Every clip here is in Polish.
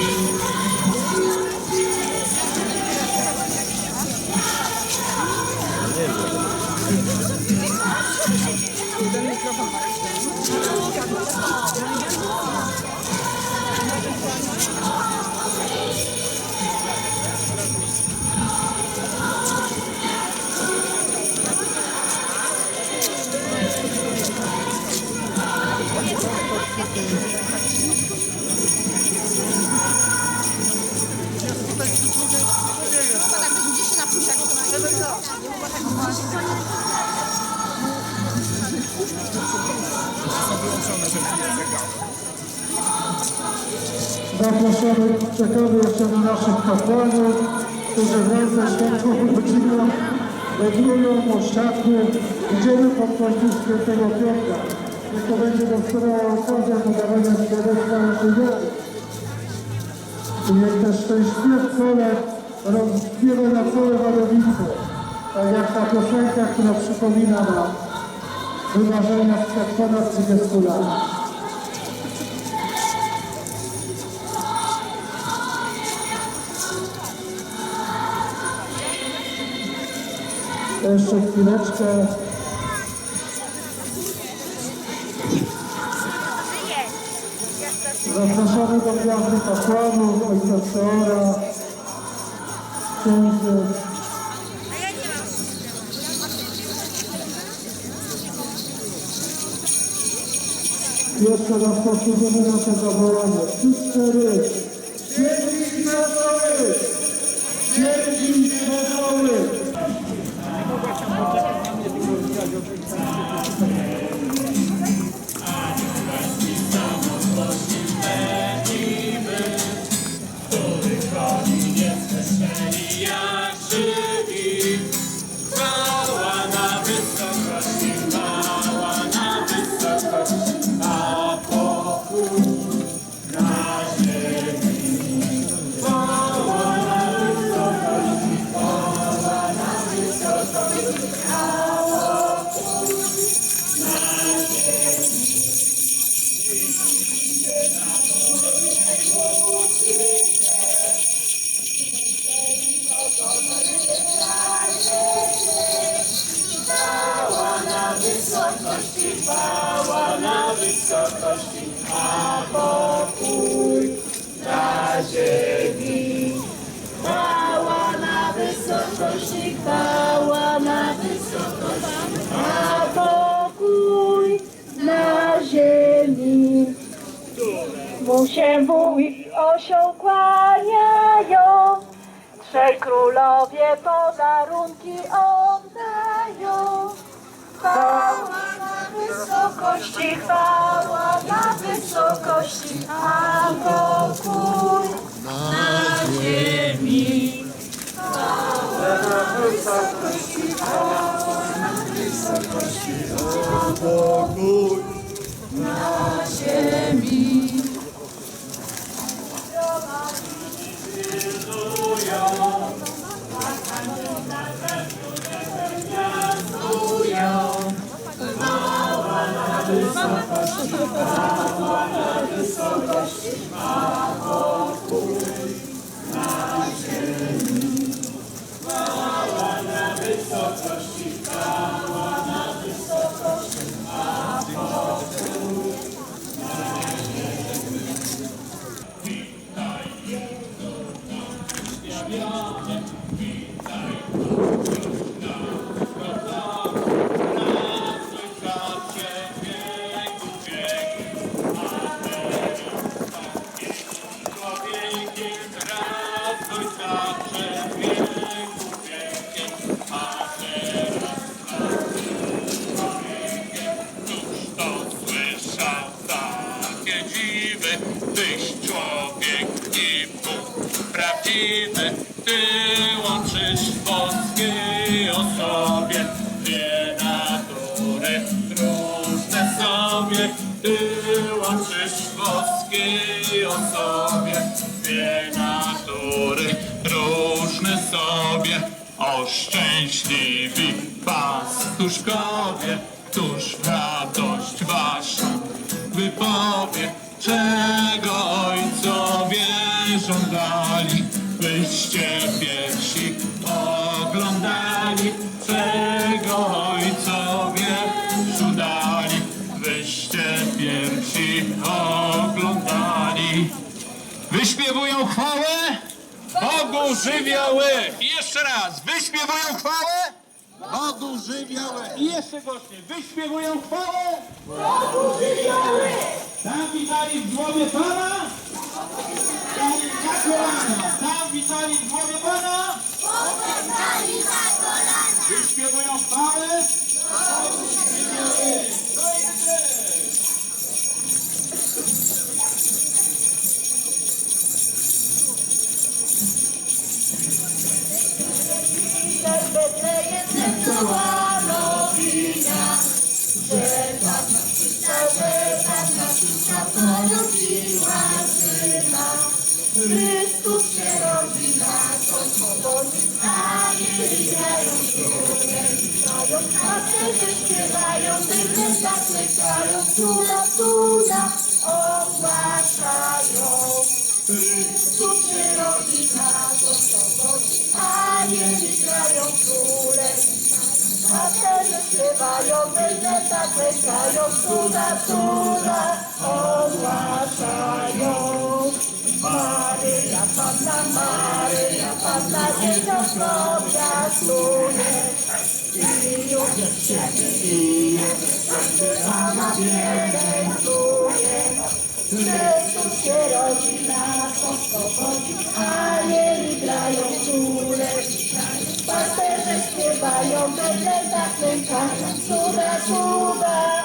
Amen. Zapraszamy, czekamy jeszcze na naszych kapłanów, którzy wraz ze świętą rodziną regulują oświatku. Idziemy pod kościół świętego Piotra. Niech to będzie doskonała okazja podawania świadectwa naszej wiary. I niech też ten śpiew kolek rozbierze na całe wadownictwo. Tak jak ta piosenka, która przypomina nam wymarzenia sprzed ponad 30 lat. Jeszcze chwileczkę. Zapraszamy do gwiazdy kapłanów, ojca Teora, księży. Jeszcze raz powtórzymy nasze zawołanie. Osioł kłaniają, trzej królowie podarunki oddają. Chwała na wysokości, chwała na wysokości, a pokój na ziemi. Santo, Santo, o Santo, Santo, Tyś człowiek i Bóg prawdziwy, Ty łączysz w boskiej osobie dwie natury różne sobie. Ty łączysz w boskiej osobie dwie natury różne sobie. O szczęśliwi pastuszkowie, któż czego ojcowie żądali, byście pierwsi oglądali, czego ojcowie żądali, byście pierwsi oglądali. Wyśpiewują chwałę Bogu żywioły. I jeszcze raz, wyśpiewują chwałę Bogu żywioły. I jeszcze głośniej, wyśpiewują chwałę Bogu żywioły. Tam witali w głowie Pana. Na kolana. Tam witali w głowie Pana. Wyśpiewują zaklekają, cuda, cuda ogłaszają. Chrystus się rodzi na powodzi, a nie widziają króle. Pasterze śpiewają, dymy zaklekają, cuda, cuda ogłaszają. Maryja Panna, Maryja Panna, dzieciątko piastuje. I już się już mama pielęgnuje. Chrystus się rodzi, nas oswobodzi, anieli grają króle. Pasterze śpiewają, bydle zaklękają, cuda, cuda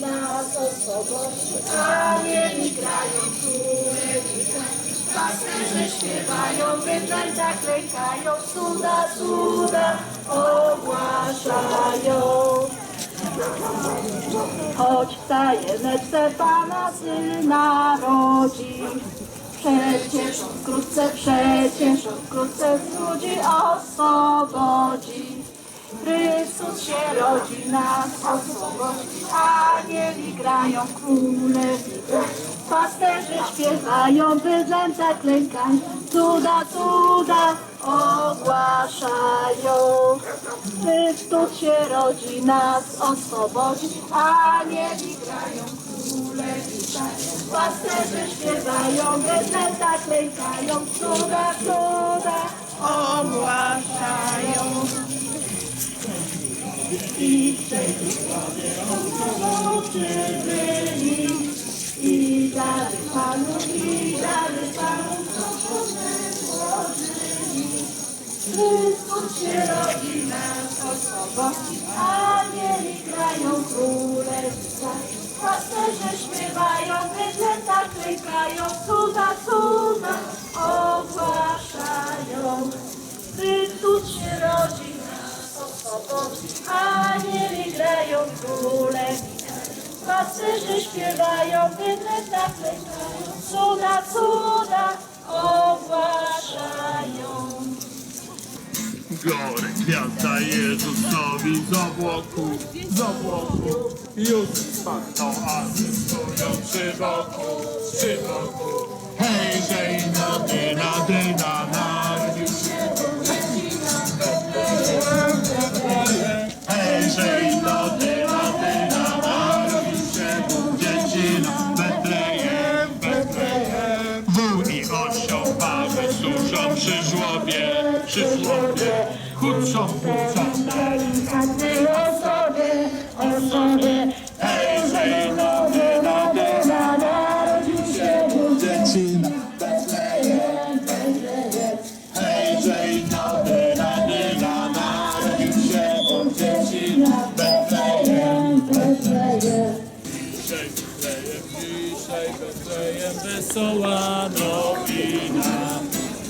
nas oswobodzi, anieli grają króle. Pasterze śpiewają, bydle zaklękają, cuda, cuda ogłaszają. Choć w tajemnicy Pana Syna rodzi, przecież on wkrótce, przecież on wkrótce z ludzi oswobodzi. Chrystus się rodzi, nas oswobodzi, anieli grają, króle Pasterze śpiewają, bydlem zaklękają, cuda, cuda ogłaszają. Chrystus się rodzi, nas oswobodzi, anieli grają, króle Pasterze śpiewają, zaklękają, cuda, cuda I przejdźcie byli i dary Panu, i dary Panu, co złożyli. Chrystus się rodzi, nas oswobodzi, anieli grają królestwa. Pasterze śpiewają, bydlęta klikają, cuda, cuda królestwa. Pasterze śpiewają, bydlęta klikają, cuda, cuda ogłaszają. Góry gwiazda Jezusowi z obłoku, z obłoku Już spadną, a stoją przy boku, przy boku Hej, żej, na dyna, dyna, narodził Kurczą, kurczą, Delikatny osobie, osobie, hej, żej, nowy, nowy, narodził się Bóg. dziecina Betlejem, Betlejem, Hej, żej, na dyna, dyna, narodził się Bóg dziecina Betlejem Betlejem. Dzisiaj Betlejem, dzisiaj Betlejem Wesoła nowina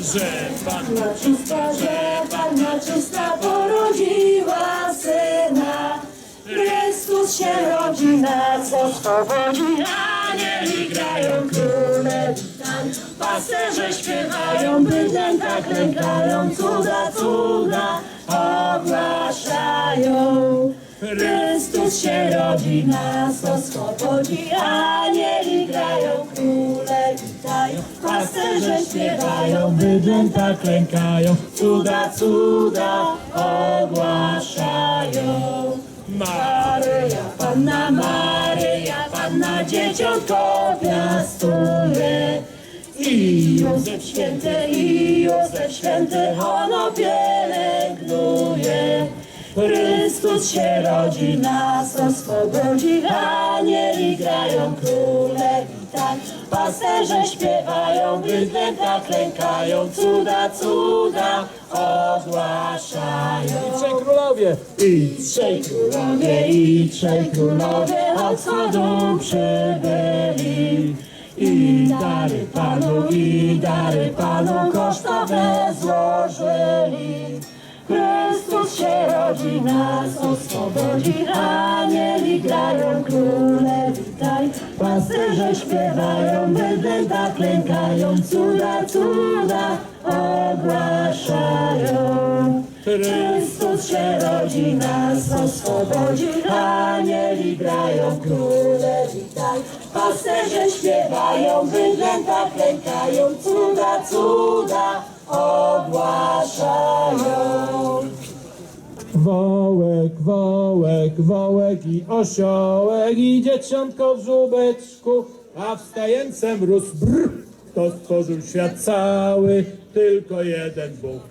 Że Panna Czysta, że Panna czysta porodziła Syna. Chrystus się rodzi, nas oswobodzi, anieli grają króle witań. Pasterze śpiewają, bydlęta klękają, cuda, cuda ogłaszają. Chrystus się rodzi, nas oswobodzi, anieli grają, króle witają, pasterze śpiewają, Bydlęta klękają, cuda, cuda ogłaszają. Maryja, Panna Maryja, Panna Dzieciątko piastuje. I Józef Święty, i Józef Święty, ono pielęgnuje. Chrystus się rodzi, nas oswobodzi, anieli grają, króle witaj. Pasterze śpiewają, bydlęta klękają, cuda, cuda ogłaszają. Trzej królowie i Trzej królowie i trzej królowie od wschodu przybyli. I dary Panu, i dary Panu kosztowe złożyli. Chrystus się rodzi, nas oswobodzi, anieli grają, króle witaj. Pasterze śpiewają, bydlęta klękają, cuda, cuda ogłaszają. Chrystus się rodzi, nas oswobodzi, anieli grają, króle witaj. Pasterze śpiewają, bydlęta klękają, cuda, cuda ogłaszają. Wołek, wołek, wołek i osiołek i dzieciątko w żubeczku, a wstające mróz brr, kto stworzył świat cały, tylko jeden Bóg.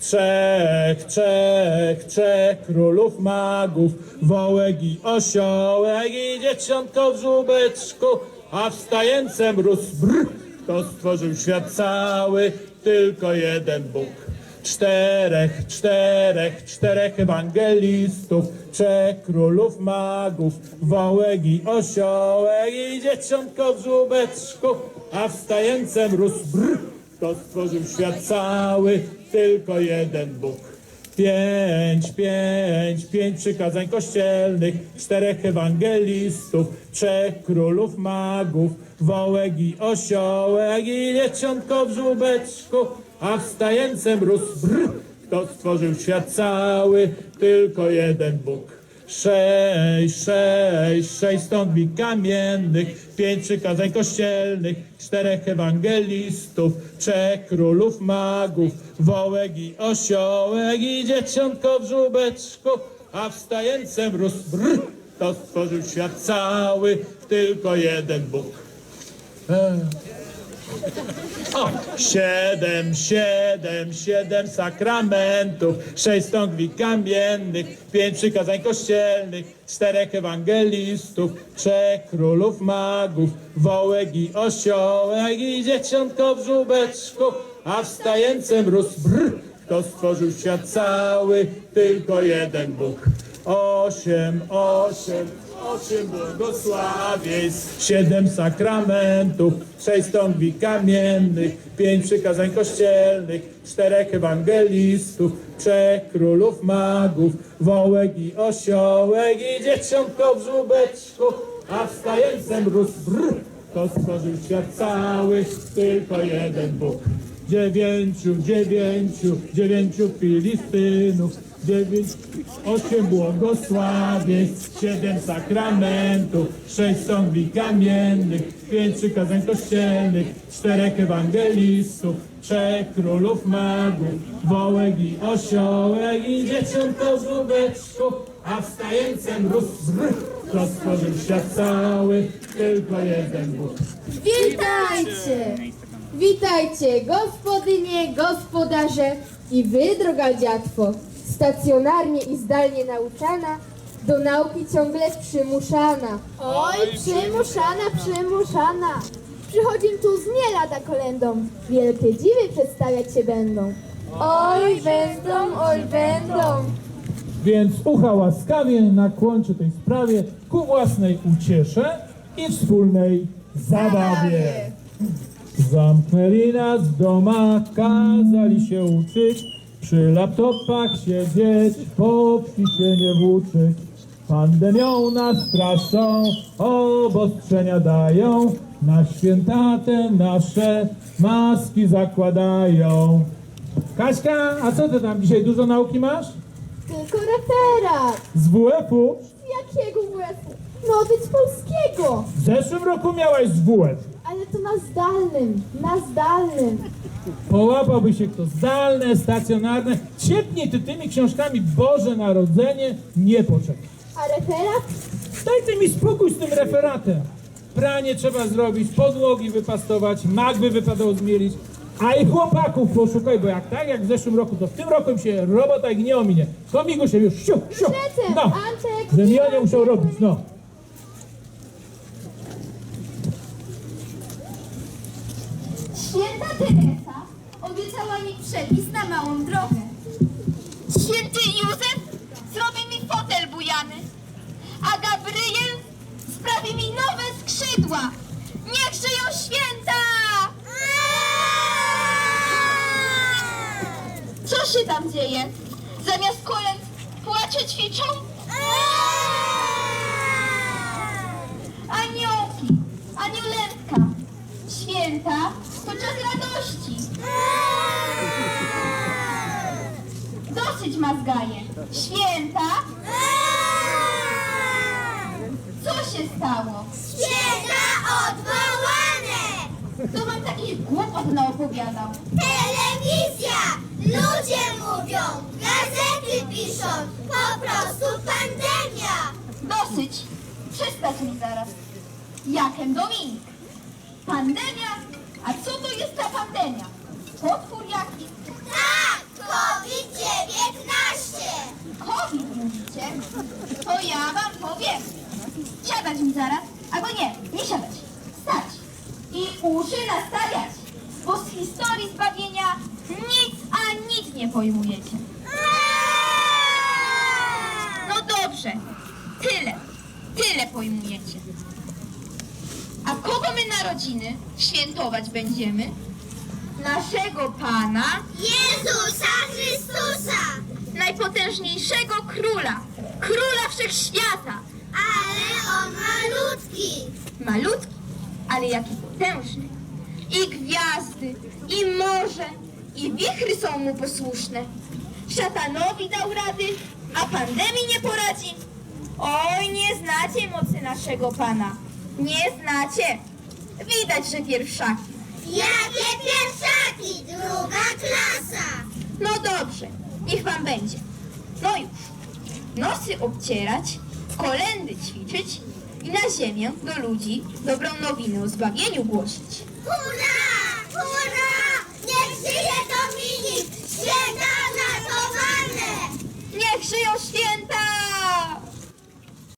Trzech, trzech, trzech królów magów, wołek i osiołek i dzieciątko w żubeczku, a wstające mróz brr, kto stworzył świat cały, tylko jeden Bóg. Czterech, czterech, czterech ewangelistów, trzech królów magów, wołek i osiołek i dzieciątko w żubeczku, a wstające mróz brr, kto stworzył świat cały, tylko jeden Bóg. Pięć, pięć, pięć przykazań kościelnych, czterech ewangelistów, trzech królów magów, wołek i osiołek i dzieciątko w żubeczku, a wstające mróz brr, kto stworzył świat cały, tylko jeden Bóg. Sześć, sześć, sześć stąd kamiennych, pięć przykazań kościelnych, czterech ewangelistów, trzech królów magów, wołek i osiołek i dzieciątko w żubeczku, a wstające mróz brr, to stworzył świat cały, tylko jeden Bóg. Ech. O, siedem, siedem, siedem sakramentów, sześć stągwi kamiennych, pięć przykazań kościelnych, czterech ewangelistów, trzech królów magów, wołek i osiołek i dzieciątko w żubeczku, a wstające mróz brr, kto stworzył świat cały, tylko jeden Bóg. Osiem, osiem, osiem błogosławieństw, siedem sakramentów, sześć stągwi kamiennych, pięć przykazań kościelnych, czterech ewangelistów, trzech królów magów, wołek i osiołek i dzieciątko w żubeczku, a wstające mróz brr, to stworzył świat cały, tylko jeden Bóg. Dziewięciu, dziewięciu, dziewięciu Filistynów, dziewięć, osiem błogosławieństw, siedem sakramentów, sześć stągwi kamiennych, pięć przykazań kościelnych, czterech ewangelistów, trzech królów magów, wołek i osiołek i dzieciątko w żubeczku, a wstające mróz to stworzył świat cały, tylko jeden Bóg. Witajcie! Witajcie, gospodynie, gospodarze i wy, droga dziatwo, stacjonarnie i zdalnie nauczana, do nauki ciągle przymuszana. Oj, przymuszana, przymuszana. Przychodzi tu z nie lada kolendą. Wielkie dziwy przedstawiać się będą. Oj, będą, oj, będą. Więc ucha łaskawie nakłonczy tej sprawie ku własnej uciesze i wspólnej zabawie. Zamknęli nas w domach, kazali się uczyć, przy laptopach siedzieć, po wsi się nie włóczyć. Pandemią nas straszą, obostrzenia dają, na święta te nasze maski zakładają. Kaśka, a co ty tam dzisiaj dużo nauki masz? Tylko referat. Z WF-u? Jakiego WF-u? No być polskiego. W zeszłym roku miałaś z WF. Ale to na zdalnym, na zdalnym. Połapałby się kto zdalne, stacjonarne. Świetnie ty tymi książkami Boże Narodzenie nie poczeka. A referat? Daj ty mi spokój z tym referatem. Pranie trzeba zrobić, podłogi wypastować, magby wypadało zmielić. A i chłopaków poszukaj, bo jak tak jak w zeszłym roku, to w tym roku im się robota ich nie ominie. Komigu się już siu, siu. No, Antek, że nie musiał robić, no. Święta Teresa obiecała mi przepis na małą drogę. Święty Józef zrobi mi fotel bujany, a Gabriel sprawi mi nowe skrzydła. Niech żyją święta! Co się tam dzieje? Zamiast kolęd płacze ćwiczą? Aniołki, anioletka, święta czas radości. Dosyć mazgaje. Święta? Co się stało? Święta odwołane! Kto wam taki głupot naopowiadał? Telewizja! Ludzie mówią, gazety piszą, po prostu pandemia! Dosyć. Przestać mi zaraz. Jakem Dominik. Pandemia? A co to jest ta pandemia? Potwór jaki? Tak, COVID-19! COVID mówicie? To ja wam powiem. Siadać mi zaraz, albo nie, nie siadać. Stać i uszy nastawiać, bo z historii zbawienia nic, a nic nie pojmujecie. No dobrze, tyle, tyle pojmujecie. Narodziny świętować będziemy? Naszego Pana, Jezusa Chrystusa! najpotężniejszego króla, króla wszechświata. Ale on malutki! Malutki, ale jaki potężny. I gwiazdy, i morze, i wichry są mu posłuszne. Szatanowi dał rady, a pandemii nie poradzi. Oj, nie znacie mocy naszego Pana. Nie znacie. Widać, że pierwszaki. Jakie pierwszaki! Druga klasa! No dobrze, niech wam będzie. No już. Nosy obcierać, kolendy ćwiczyć i na ziemię do ludzi dobrą nowinę o zbawieniu głosić. Hurra! Hurra! Niech żyje Dominik! Święta ratowane! Niech żyją święta!